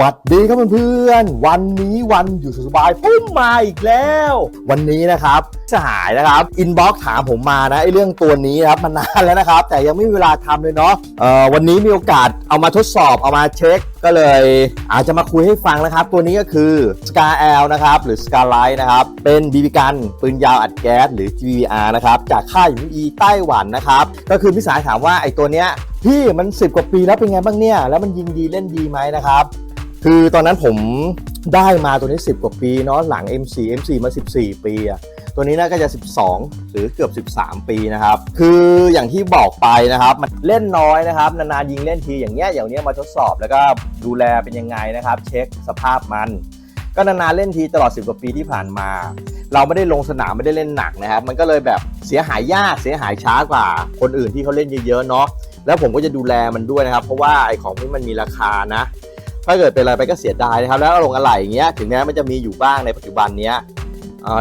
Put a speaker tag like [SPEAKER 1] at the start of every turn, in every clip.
[SPEAKER 1] หวัดดีครับเพื่อนๆ วันนี้วันอยู่สบายปุ้มมาอีกแล้ว วันนี้นะครับสหายนะครับอินบ็อกถามผมมานะไอเรื่องตัวนี้นะครับมันนานแล้วนะครับ แต่ยังไม่มีเวลาทำเลยเนาะเอ่อวันนี้มีโอกาสเอามาทดสอบเอามาเช็ค ก็เลย อาจจะมาคุยให้ฟังนะครับ ตัวนี้ก็คือ Scar L นะครับหรือ Scarlight นะครับ เป็นบีบีกันปืนยาวอัดแก๊สหรือ GVR นะครับจากค่ายยูอีไต้หวันนะครับ ก็คือพี่สายถามว่าไอตัวเนี้ยพี่มัน 10 กว่าปีแล้วเป็นไงบ้างเนี่ย แล้วมันยิงดีเล่นดีไหมนะครับ คือตอนนั้นผมได้มาตัวนี้ 10 กว่าปีเนาะหลัง M4 M4 มา 14 ปีอะตัวนี้น่าก็จะ 12 หรือเกือบ 13 ปีนะครับ คืออย่างที่บอกไปนะครับ มันเล่นน้อยนะครับ นานๆยิงเล่นทีอย่างเงี้ยอย่างเนี้ยมาทดสอบแล้วก็ดูแลเป็นยังไงนะครับ เช็คสภาพมัน ก็นานๆเล่นทีตลอด 10 กว่าปีที่ผ่านมา เราไม่ได้ลงสนามไม่ได้เล่นหนักนะครับ มันก็เลยแบบเสียหายยากเสียหายช้ากว่า คนอื่นที่เขาเล่นเยอะๆเนาะแล้วผมก็จะดูแลมันด้วยนะครับ เพราะว่าไอ้ของที่มันมีราคานะ ถ้าเกิดเป็นอะไรไปก็เสียดายนะครับแล้วลงอะไรอย่างเงี้ยถึงแม้มันจะมีอยู่บ้างในปัจจุบันเนี้ย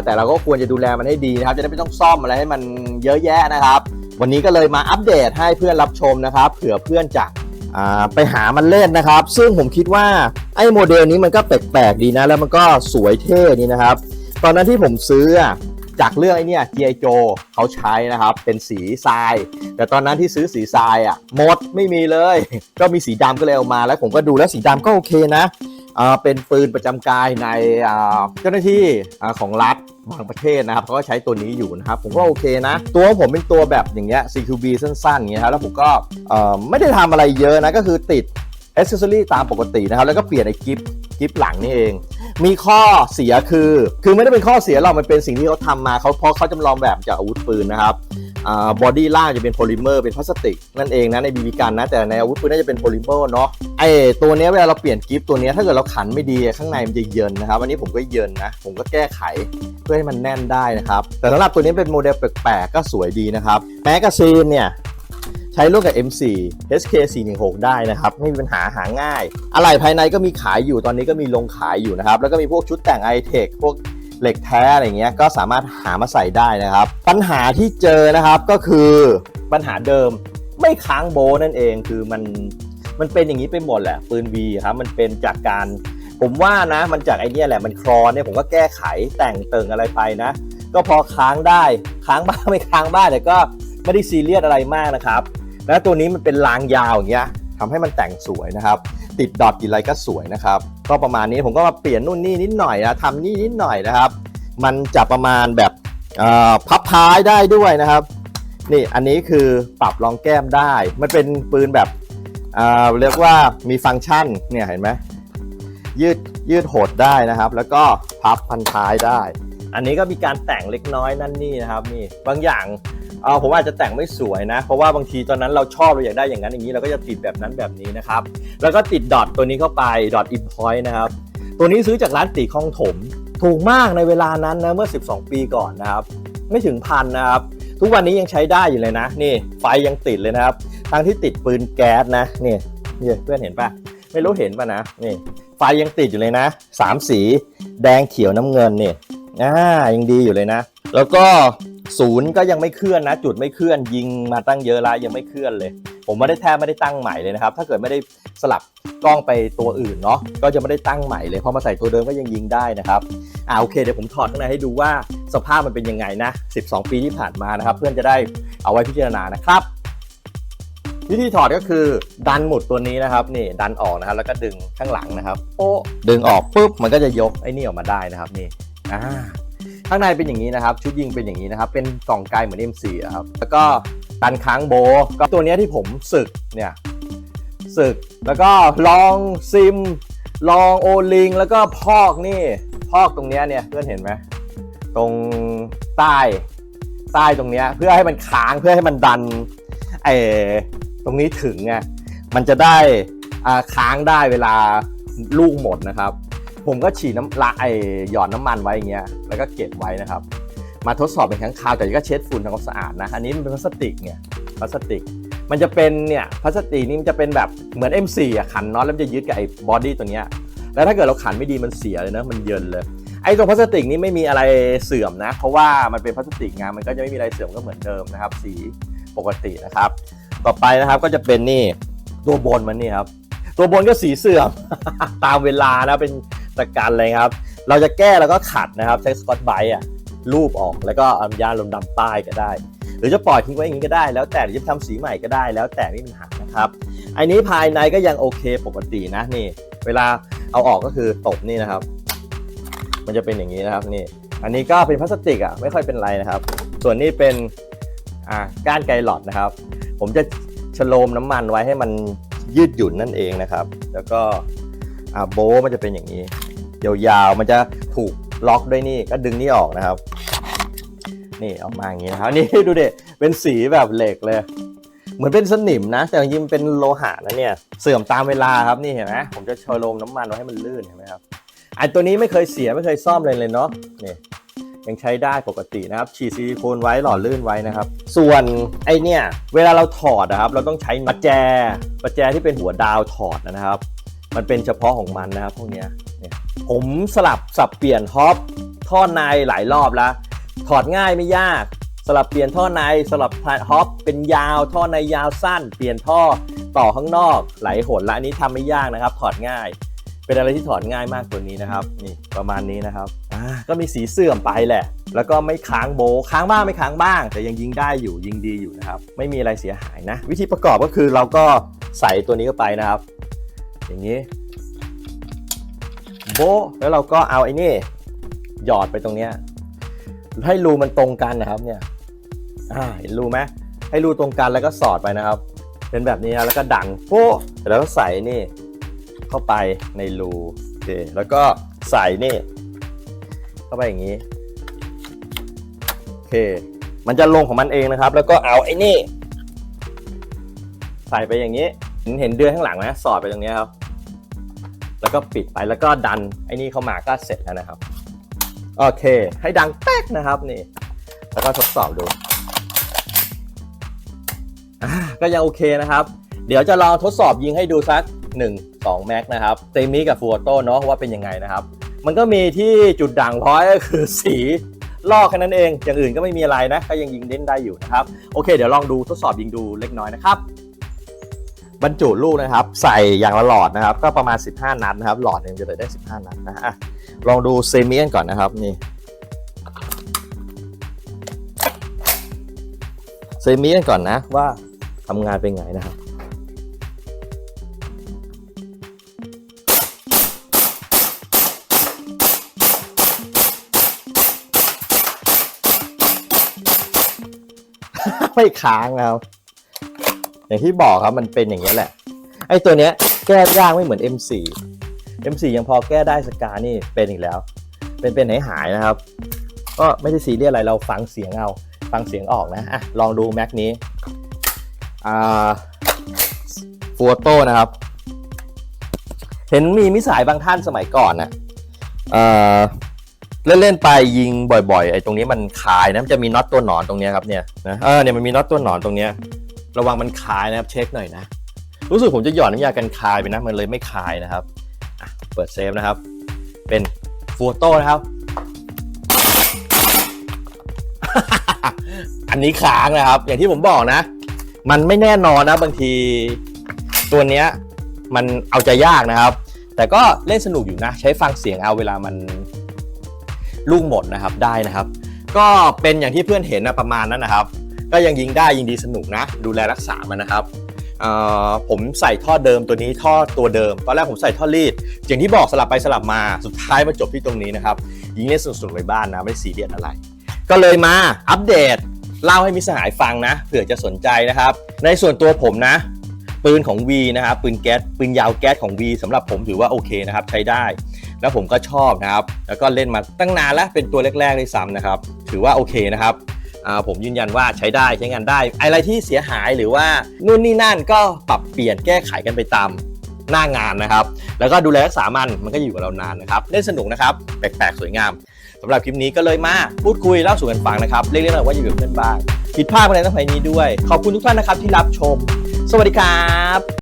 [SPEAKER 1] แต่เราก็ควรจะดูแลมันให้ดีนะครับ จะได้ไม่ต้องซ่อมอะไรให้มันเยอะแยะนะครับ วันนี้ก็เลยมาอัปเดตให้เพื่อนรับชมนะครับเผื่อเพื่อนจะไปหามันเล่นนะครับ ซึ่งผมคิดว่าไอ้โมเดลนี้มันก็แปลกๆดีนะ แล้วมันก็สวยเท่นี่นะครับ ตอนนั้นที่ผมซื้อ จากเรื่องไอ้เนี่ย G.I. Joe เขาใช้นะครับ เป็นสีทราย แต่ตอนนั้นที่ซื้อสีทรายอะหมดไม่มีเลย ก็มีสีดำก็เลยเอามา แล้วผมก็ดูแล้วสีดำก็โอเคนะเป็นปืนประจำกายในเจ้าหน้าที่ของรัฐบางประเทศนะครับเขาก็ใช้ตัวนี้อยู่นะครับผมก็โอเคนะ ตัวของผมเป็นตัวแบบอย่างเงี้ย CQB สั้นๆอย่างเงี้ยครับแล้วผมก็ไม่ได้ทำอะไรเยอะนะก็คือติดอ c เซอรี่ตามปกตินะครับ แล้วก็เปลี่ยนไอ้กิฟกิฟหลังนี่เอง มีข้อเสียคือ คือไม่ได้เป็นข้อเสียหรอกมันเป็นสิ่งที่เขาทำมาเขาเพราะเขาจำลองแบบจากอาวุธปืนนะครับอ่าบอดี้ล่างจะเป็นโพลิเมอร์เป็นพลาสติก นั่นเองนะในบีบีกันนะแต่ในอาวุธปืนน่าจะเป็นโพลิเมอร์เนาะไอตัวนี้เวลาเราเปลี่ยนกิฟตัวนี้ถ้าเกิดเราขันไม่ดีข้างในมันจะเยินนะครับวันนี้ผมก็เยินนะผมก็แก้ไขเพื่อให้มันแน่นได้นะครับแต่สำหรับตัวนี้เป็นโมเดลแปลกๆก็สวยดีนะครับแมกกาซีนเนี่ย ใช้ร่วมกับ M4 HK 416ได้นะครับ ไม่มีปัญหาหาง่าย อะไหล่ภายในก็มีขายอยู่ตอนนี้ก็มีลงขายอยู่นะครับ แล้วก็มีพวกชุดแต่ง i t e c h พวกเหล็กแท้อะไรเงี้ยก็สามารถหามาใส่ได้นะครับ ปัญหาที่เจอนะครับก็คือปัญหาเดิมไม่ค้างโบนั่นเองคือมันมันเป็นอย่างนี้ไปหมดแหละปืน V ครับมันเป็นจากการ ผมว่านะมันจากไอเนี้ยแหละมันคลอนเนี่ยผมก็แก้ไขแต่งเติงอะไรไปนะ ก็พอค้างได้ค้างบ้างไม่ค้างบ้างแต่ก็ไม่ได้ซีเรียสอะไรมากนะครับ แล้วตัวนี้มันเป็นรางยาวอย่างเงี้ยทำให้มันแต่งสวยนะครับ ติดดอทติดอะไรก็สวยนะครับ ก็ประมาณนี้ผมก็มาเปลี่ยนนู่นนี่นิดหน่อยนะทำนี่นิดหน่อยนะครับ มันจะประมาณแบบพับท้ายได้ด้วยนะครับ นี่อันนี้คือปรับรองแก้มได้ มันเป็นปืนแบบเอ่อเรียกว่ามีฟังก์ชันเนี่ยเห็นไหมยืดยืดโหดได้นะครับ แล้วก็พับพันท้ายได้ อันนี้ก็มีการแต่งเล็กน้อยนั่นนี่นะครับนี่บางอย่าง เออผมอาจจะแต่งไม่สวยนะ เพราะว่าบางทีตอนนั้นเราชอบเราอยากได้อย่างนั้นอย่างนี้เราก็จะติดแบบนั้นแบบนี้นะครับ แล้วก็ติดดอทตัวนี้เข้าไปดอทอินพอยต์นะครับตัวนี้ซื้อจากร้านตีคลองถม ถูกมากในเวลานั้นนะเมื่อ 12 ปีก่อนนะครับ ไม่ถึงพันนะครับ ทุกวันนี้ยังใช้ได้อยู่เลยนะ นี่ไฟยังติดเลยนะครับทั้งที่ติดปืนแก๊สนะนี่นี่เพื่อนเห็นปะไม่รู้เห็นปะนะนี่ไฟยังติดอยู่เลยนะสามสีแดงเขียวน้ำเงินนี่อ่ายังดีอยู่เลยนะ แล้วก็ ศูนย์ก็ยังไม่เคลื่อนนะ จุดไม่เคลื่อนยิงมาตั้งเยอะล้วยังไม่เคลื่อนเลย ผมไม่ได้แทบไม่ได้ตั้งใหม่เลยนะครับ ถ้าเกิดไม่ได้สลับกล้องไปตัวอื่นเนาะก็จะไม่ได้ตั้งใหม่เลยพอมาใส่ตัวเดิมก็ยังยิงได้นะครับอ่าโอเคเดี๋ยวผมถอดข้างในให้ดูว่าสภาพมันเป็นยังไงนะ 12 ปีที่ผ่านมานะครับ เพื่อนจะได้เอาไว้พิจารณานะครับ วิธีถอดก็คือดันหมุดตัวนี้นะครับนี่ดันออกนะครับแล้วก็ดึงข้างหลังนะครับโอ้ดึงออกปุ๊บมันก็จะยกไอ้นี่ออกมาได้นะครับนี่อ่า ข้างในเป็นอย่างนี้นะครับ ชุดยิงเป็นอย่างนี้นะครับ เป็นกล่องไกลเหมือน M4 อะครับ แล้วก็ดันค้างโบก็ตัวนี้ที่ผมสึกเนี่ยสึก แล้วก็ลองซิม ลองโอลิง แล้วก็พอกนี่ พอกตรงเนี้ยเนี่ยเพื่อนเห็นไหมตรงใต้ใต้ตรงเนี้ยเพื่อให้มันค้างเพื่อให้มันดันไอ้ตรงนี้ถึงไงมันจะได้อ่าค้างได้เวลาลูกหมดนะครับ ผมก็ฉีดน้ำละไอหยอดน้ำมันไว้อย่างเงี้ยแล้วก็เก็บไว้นะครับ มาทดสอบเป็นครั้งคราวแต่ก็เช็ดฝุ่นทำความสะอาดนะอันนี้มันเป็นพลาสติกเนี่ยพลาสติก มันจะเป็นเนี่ยพลาสติกนี่มันจะเป็นแบบเหมือน M4 อะขันน็อตแล้วมันจะยึดกับไอ้บอดี้ตัวเนี้ยแล้วถ้าเกิดเราขันไม่ดีมันเสียเลยนะมันเยินเลยไอ้ตรงพลาสติกนี่ไม่มีอะไรเสื่อมนะ เพราะว่ามันเป็นพลาสติกไงมันก็จะไม่มีอะไรเสื่อมก็เหมือนเดิมนะครับ สีปกตินะครับ ต่อไปนะครับก็จะเป็นนี่ตัวบนมันนี่ครับตัวบนก็สีเสื่อม ตามเวลานะเป็น ตะกันเลยครับ เราจะแก้แล้วก็ขัดนะครับใช้สกอตไบรท์อะรูปออกแล้วก็เอายาลมดำป้ายก็ได้ หรือจะปล่อยทิ้งไว้อย่างนี้ก็ได้ แล้วแต่จะทำสีใหม่ก็ได้ แล้วแต่ไม่มีปัญหานะครับอันนี้ภายในก็ยังโอเคปกตินะนี่ เวลาเอาออกก็คือตบนี่นะครับ มันจะเป็นอย่างนี้นะครับนี่ อันนี้ก็เป็นพลาสติกอะไม่ค่อยเป็นไรนะครับ ส่วนนี้เป็นอ่าก้านไกลหลอดนะครับ ผมจะชโลมน้ำมันไว้ให้มันยืดหยุ่นนั่นเองนะครับ แล้วก็อ่าโบมันจะเป็นอย่างนี้ ยาวๆ มันจะถูกล็อกด้วยนี่ก็ดึงนี่ออกนะครับ นี่ออกมาอย่างนี้นะครับนี่ดูดิเป็นสีแบบเหล็กเลย เหมือนเป็นสนิมนะ แต่จริงๆเป็นโลหะนะเนี่ยเสื่อมตามเวลาครับนี่เห็นไหมผมจะชโลมน้ำมันไว้ให้มันลื่นเห็นไหมครับไอตัวนี้ไม่เคยเสียไม่เคยซ่อมเลยเลยเนาะนี่ยังใช้ได้ปกตินะครับ ฉีดซิลิโคนไว้หล่อลื่นไว้นะครับ ส่วนไอเนี่ย เวลาเราถอดนะครับ เราต้องใช้ประแจประแจที่เป็นหัวดาวถอดนะครับ มันเป็นเฉพาะของมันนะครับพวกเนี้ย ผมสลับสับเปลี่ยนฮอปท่อในหลายรอบแล้ว ถอดง่ายไม่ยาก สลับเปลี่ยนท่อในสลับฮอปเป็นยาวท่อในยาวสั้น เปลี่ยนท่อต่อข้างนอกไหลหนและอันนี้ทำไม่ยากนะครับ ถอดง่าย เป็นอะไรที่ถอดง่ายมากตัวนี้นะครับนี่ประมาณนี้นะครับก็มีสีเสื่อมไปแหละ แล้วก็ไม่ค้างโบค้างบ้างไม่ค้างบ้าง แต่ยังยิงได้อยู่ยิงดีอยู่นะครับ ไม่มีอะไรเสียหายนะ วิธีประกอบก็คือเราก็ใส่ตัวนี้เข้าไปนะครับ อย่างนี้ โบแล้วเราก็เอาไอ้นี่ หยอดไปตรงเนี้ยให้รูมันตรงกันนะครับ เนี่ยอ่าเห็นรูไหมให้รูตรงกันแล้วก็สอดไปนะครับ เป็นแบบนี้นะแล้วก็ดังโป๊ะแล้วก็ใส่นี่ เข้าไปในรูโอเคแล้วก็ใส่นี่ เข้าไปอย่างนี้โอเค มันจะลงของมันเองนะครับ แล้วก็เอาไอ้นี่ ใส่ไปอย่างนี้ เห็นเห็นเดือยข้างหลังไหมสอดไปตรงนี้ครับ แล้วก็ปิดไปแล้วก็ดันไอ้นี่เข้ามาก็เสร็จแล้วนะครับ โอเค ให้ดังแป๊กนะครับนี่ แล้วก็ทดสอบดูก็ยังโอเคนะครับ เดี๋ยวจะลองทดสอบยิงให้ดูสัก 1 2แม็กนะครับเตมิกับฟูโต้เนาะว่าเป็นยังไงนะครับ มันก็มีที่จุดด่างพร้อยก็คือสีลอกแค่นั้นเอง อย่างอื่นก็ไม่มีอะไรนะ ก็ยังยิงเล่นได้อยู่นะครับ โอเค เดี๋ยวลองดูทดสอบยิงดูเล็กน้อยนะครับ บรรจุลูกนะครับ ใส่อย่างละหลอดนะครับ ก็ประมาณ 15 นัดนะครับ หลอดหนึ่งจะได้ 15 นัดนะอะลองดูเซมิกันก่อนนะครับนี่เซมิกันก่อนนะว่าทำงานเป็นไงนะครับไม่ค้างแล้ว อย่างที่บอกครับมันเป็นอย่างนี้แหละ ไอ้ตัวเนี้ยแก้ยากไม่เหมือน M4 M4 ยังพอแก้ได้สกานี่เป็นอีกแล้ว เป็นเป็นหายหายนะครับ ก็ไม่ได้ซีเรียสอะไรเราฟังเสียงเอาฟังเสียงออกนะอะลองดูแม็กนี้อ่าฟูโต้นะครับ เห็นมีมิสายบางท่านสมัยก่อนนะเอ่อเล่นๆไปยิงบ่อยๆไอ้ตรงนี้มันคายนะมันจะมีน็อตตัวหนอนตรงนี้ครับเนี่ยนะเออเนี่ยมันมีน็อตตัวหนอนตรงเนี้ย ระวังมันคายนะครับเช็คหน่อยนะ รู้สึกผมจะหยอดน้ำยากันคายไปนะมันเลยไม่คายนะครับเปิดเซฟนะครับ เป็นฟูโต้นะครับ อันนี้ค้างนะครับ อย่างที่ผมบอกนะ มันไม่แน่นอนนะบางทีตัวเนี้ยมันเอาใจยากนะครับ แต่ก็เล่นสนุกอยู่นะ ใช้ฟังเสียงเอาเวลามันลูกหมดนะครับได้นะครับ ก็เป็นอย่างที่เพื่อนเห็นนะประมาณนั้นนะครับ ก็ยังยิงได้ยิงดีสนุกนะ ดูแลรักษามันนะครับผมใส่ท่อเดิมตัวนี้ท่อตัวเดิมตอนแรกผมใส่ท่อรีดอย่างที่บอกสลับไปสลับมาสุดท้ายมาจบที่ตรงนี้นะครับยิงเล่นสนุกๆในบ้านนะไม่ซีเรียสอะไร ก็เลยมาอัปเดตเล่าให้มิสหายฟังนะเผื่อจะสนใจนะครับ ในส่วนตัวผมนะ ปืนของ V นะครับปืนแก๊สปืนยาวแก๊สของ V สำหรับผมถือว่าโอเคนะครับใช้ได้ แล้วผมก็ชอบนะครับ แล้วก็เล่นมาตั้งนานแล้วเป็นตัวแรกๆด้วยซ้ำนะครับ ถือว่าโอเคนะครับ ผมยืนยันว่าใช้ได้ใช้งานได้ อะไรที่เสียหายหรือว่านู่นนี่นั่นก็ปรับเปลี่ยนแก้ไขกันไปตามหน้างานนะครับ แล้วก็ดูแลรักษามันมันก็อยู่กับเรานานนะครับเล่นสนุกนะครับ แปลกๆ สวยงามสำหรับคลิปนี้ก็เลยมาพูดคุยเล่าสู่กันฟังนะครับ เรียกๆหน่อยว่าอยู่กับเพื่อนบ้างผิดพลาดอะไรต้องไปนี้ด้วย ขอบคุณทุกท่านนะครับที่รับชม สวัสดีครับ